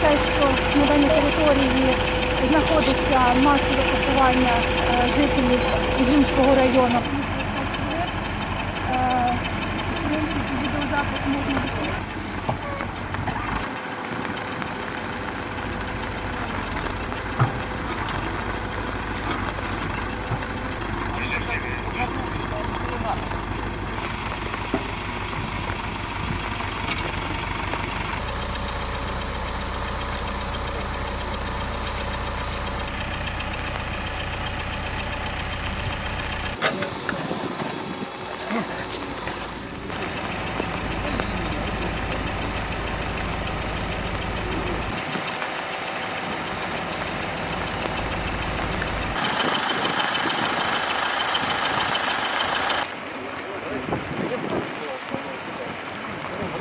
Те, що на даній території знаходиться масове поховання е, жителів Ізюмського району. В принципі, Відеозапис можна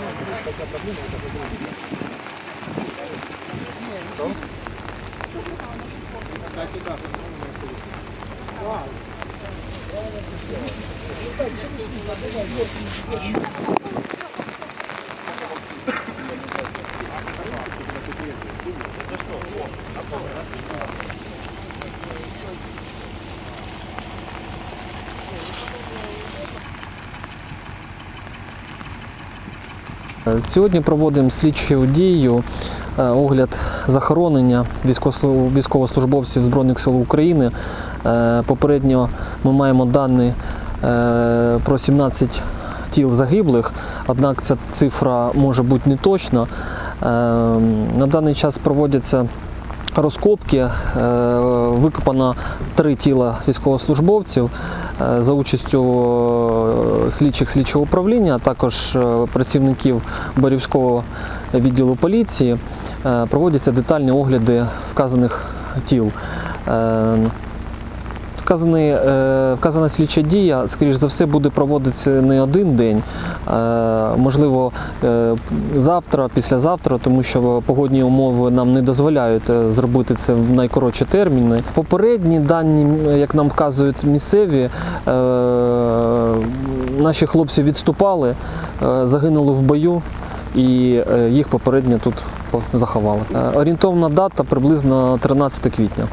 відкрити. Сьогодні проводимо слідчу дію, е, огляд захоронення військовослужбовців Збройних сил України. Е, Попередньо ми маємо дані е, про 17 тіл загиблих, однак ця цифра може бути неточна. Е, На даний час проводяться розкопки. Е, Викопано три тіла військовослужбовців е, за участю е, слідчих слідчого управління, а також працівників Борівського відділу поліції. Проводяться детальні огляди вказаних тіл. Вказаний, е, вказана слідча дія, скоріш за все, буде проводитися не один день, можливо, е, завтра, післязавтра, тому що погодні умови нам не дозволяють е, зробити це в найкоротші терміни. Попередні дані, як нам вказують місцеві, наші хлопці відступали, загинули в бою. І їх попередньо тут заховали. Орієнтовна дата приблизно 13 квітня.